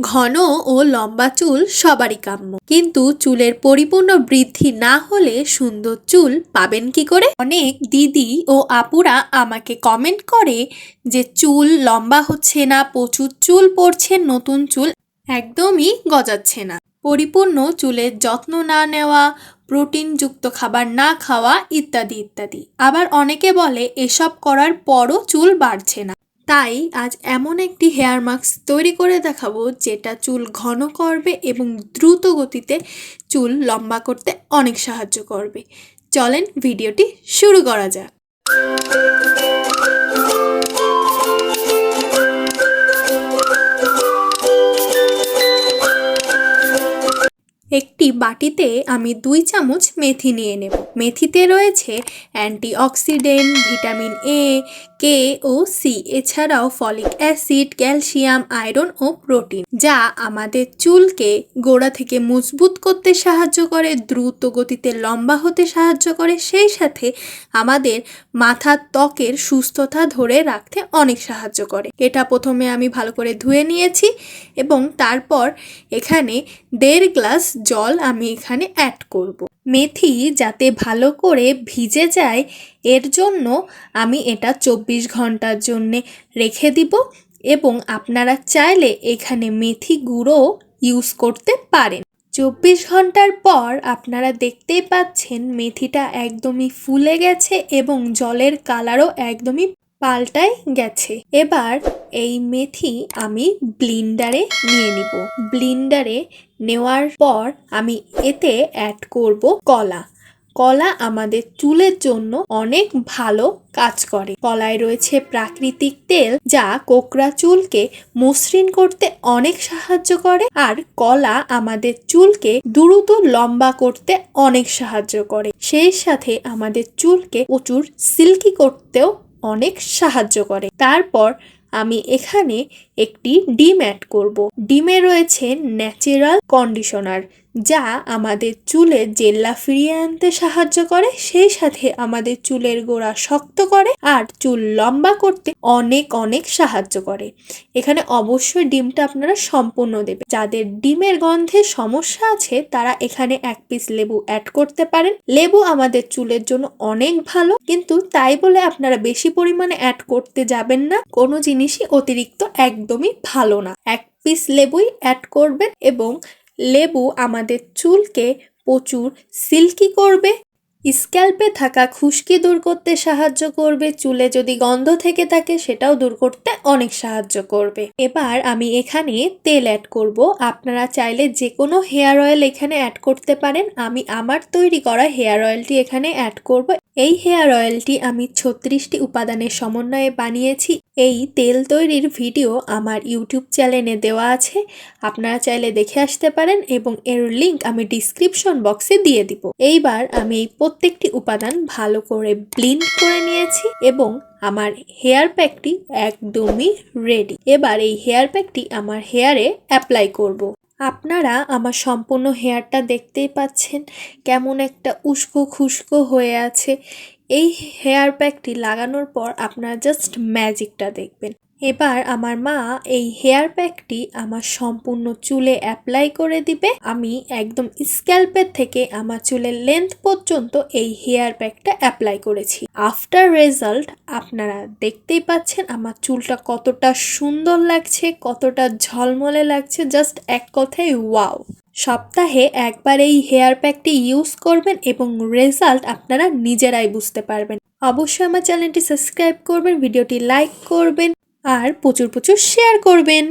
ঘন ও লম্বা চুল সবারই কাম্য। কিন্তু চুলের পরিপূর্ণ বৃদ্ধি না হলে সুন্দর চুল পাবেন কি করে? অনেক দিদি ও আপুরা আমাকে কমেন্ট করে যে চুল লম্বা হচ্ছে না, প্রচুর চুল পড়ছে, নতুন চুল একদমই গজাচ্ছে না। পরিপূর্ণ চুলের যত্ন না নেওয়া, প্রোটিনযুক্ত খাবার না খাওয়া ইত্যাদি ইত্যাদি। আবার অনেকে বলে, এসব করার পরও চুল বাড়ছে না। তাই আজ এমন একটি হেয়ার মাস্ক তৈরি করে দেখাবো যেটা চুল ঘন করবে এবং দ্রুত গতিতে চুল লম্বা করতে অনেক সাহায্য করবে। চলেন ভিডিওটি শুরু করা যাক। একটি বাটিতে আমি দুই চামচ মেথি নিয়ে নেব। মেথিতে রয়েছে অ্যান্টিঅক্সিডেন্ট, ভিটামিন এ কে ও সি এছাড়াও ফলিক অ্যাসিড, ক্যালসিয়াম, আয়রন ও প্রোটিন, যা আমাদের চুলকে গোড়া থেকে মজবুত করতে সাহায্য করে, দ্রুত গতিতে লম্বা হতে সাহায্য করে, সেই সাথে আমাদের মাথার ত্বকের সুস্থতা ধরে রাখতে অনেক সাহায্য করে এটা প্রথমে আমি ভালো করে ধুয়ে নিয়েছি এবং তারপর এখানে দেড় গ্লাস জল আমি এখানে অ্যাড করব। মেথি যাতে ভালো করে ভিজে যায়, এর জন্য আমি এটা চব্বিশ ঘণ্টার জন্যে রেখে দিব এবং আপনারা চাইলে এখানে মেথি গুঁড়ো ইউজ করতে পারেন। চব্বিশ ঘণ্টার পর আপনারা দেখতেই পাচ্ছেন মেথিটা একদমই ফুলে গেছে এবং জলের কালারও একদমই পাল্টায় গেছে। এবার এই মেথি আমি ব্লিন্ডারে নিয়ে নিব। ব্লিন্ডারে নেওয়ার পর আমি এতে অ্যাড করব কলা। কলা আমাদের চুলের জন্য অনেক ভালো কাজ করে। কলায় রয়েছে প্রাকৃতিক তেল যা কোকড়া চুলকে মসৃণ করতে অনেক সাহায্য করে আর কলা আমাদের চুলকে দ্রুত লম্বা করতে অনেক সাহায্য করে। সেই সাথে আমাদের চুলকে প্রচুর সিল্কি করতেও অনেক সাহায্য করে। তারপর আমি এখানে একটি ডিম অ্যাড করব। ডিমে রয়েছে ন্যাচারাল কন্ডিশনার যা আমাদের চুলে জেল্লা ফিরিয়ে আনতে সাহায্য করে, সেই সাথে আমাদের চুলের গোড়া শক্ত করে আর চুল লম্বা করতে অনেক অনেক সাহায্য করে। এখানে অবশ্যই ডিমটা আপনারা সম্পূর্ণ দেবে যাদের ডিমের গন্ধে সমস্যা আছে, তারা এখানে এক পিস লেবু অ্যাড করতে পারেন। লেবু আমাদের চুলের জন্য অনেক ভালো, কিন্তু তাই বলে আপনারা বেশি পরিমাণে অ্যাড করতে যাবেন না। কোনো জিনিসই অতিরিক্ত একদমই ভালো না। এক পিস লেবুই অ্যাড করবেন এবং লেবু আমাদের চুলকে প্রচুর সিল্কি করবে, স্ক্যাল্পে থাকা খুশকি দূর করতে সাহায্য করবে, চুলে যদি গন্ধ থেকে থাকে সেটাও দূর করতে অনেক সাহায্য করবে। এবার আমি এখানে তেল অ্যাড করব। আপনারা চাইলে যে কোনো হেয়ার অয়েল এখানে অ্যাড করতে পারেন। আমি আমার তৈরি করা হেয়ার অয়েলটি এখানে অ্যাড করব। এই হেয়ার অয়েলটি আমি ছত্রিশটি উপাদানের সমন্বয়ে বানিয়েছি। এই তেল তৈরির ভিডিও আমার ইউটিউব চ্যানেলে দেওয়া আছে। আপনারা চাইলে দেখে আসতে পারেন এবং এর লিংক আমি ডিসক্রিপশন বক্সে দিয়ে দিব। এইবার আমি এই প্রত্যেকটি উপাদান ভালো করে ব্লিন্ড করে নিয়েছি এবং আমার হেয়ার প্যাকটি একদমই রেডি। এবার এই হেয়ার প্যাকটি আমার হেয়ারে অ্যাপ্লাই করব। আপনারা আমার সম্পূর্ণ হেয়ারটা দেখতেই পাচ্ছেন, কেমন একটা উস্কো খুস্কো হয়ে আছে। এই হেয়ার প্যাকটি লাগানোর পর আপনারা জাস্ট ম্যাজিকটা দেখবেন। এবার আমার মা এই হেয়ার প্যাকটি আমার সম্পূর্ণ চুলে অ্যাপ্লাই করে দিবে। আমি একদম স্ক্যাল্পের থেকে আমার চুলের লেন্থ পর্যন্ত এই হেয়ার প্যাকটা অ্যাপ্লাই করেছি। আফটার রেজাল্ট আপনারা দেখতেই পাচ্ছেন আমার চুলটা কতটা সুন্দর লাগছে, কতটা ঝলমলে লাগছে জাস্ট এক কথায় ওয়াও সপ্তাহে একবার এই হেয়ার প্যাকটি ইউজ করবেন এবং রেজাল্ট আপনারা নিজেরাই বুঝতে পারবেন। অবশ্যই আমার চ্যানেলটি সাবস্ক্রাইব করবেন, ভিডিওটি লাইক করবেন আর প্রচুর প্রচুর শেয়ার করবেন।